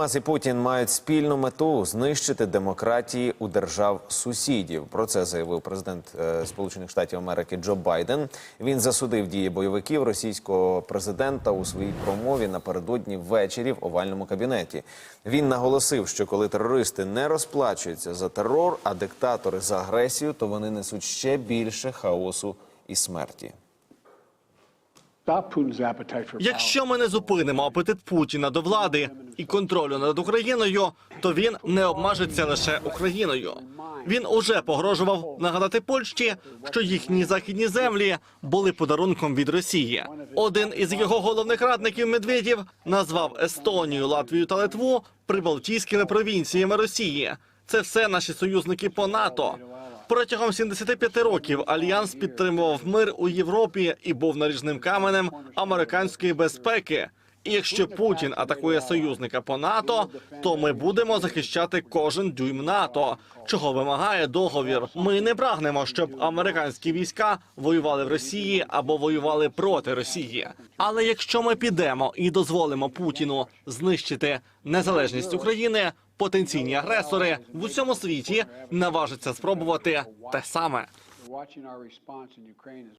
Хамас і Путін мають спільну мету знищити демократії у держав сусідів. Про це заявив президент е, Сполучених Штатів Америки Джо Байден. Він засудив дії бойовиків російського президента у своїй промові напередодні ввечері в овальному кабінеті. Він наголосив, що коли терористи не розплачуються за терор, а диктатори за агресію, то вони несуть ще більше хаосу і смерті. Якщо ми не зупинимо апетит Путіна до влади і контролю над Україною, то він не обмежиться лише Україною. Він уже погрожував нагадати Польщі, що їхні західні землі були подарунком від Росії. Один із його головних радників Медведєв назвав Естонію, Латвію та Литву прибалтійськими провінціями Росії. Це все наші союзники по НАТО. Протягом 75 років альянс підтримував мир у Європі і був наріжним каменем американської безпеки. І якщо Путін атакує союзника по НАТО, то ми будемо захищати кожен дюйм НАТО, чого вимагає договір. Ми не прагнемо, щоб американські війська воювали в Росії або воювали проти Росії. Але якщо ми підемо і дозволимо Путіну знищити незалежність України, потенційні агресори в усьому світі наважаться спробувати те саме.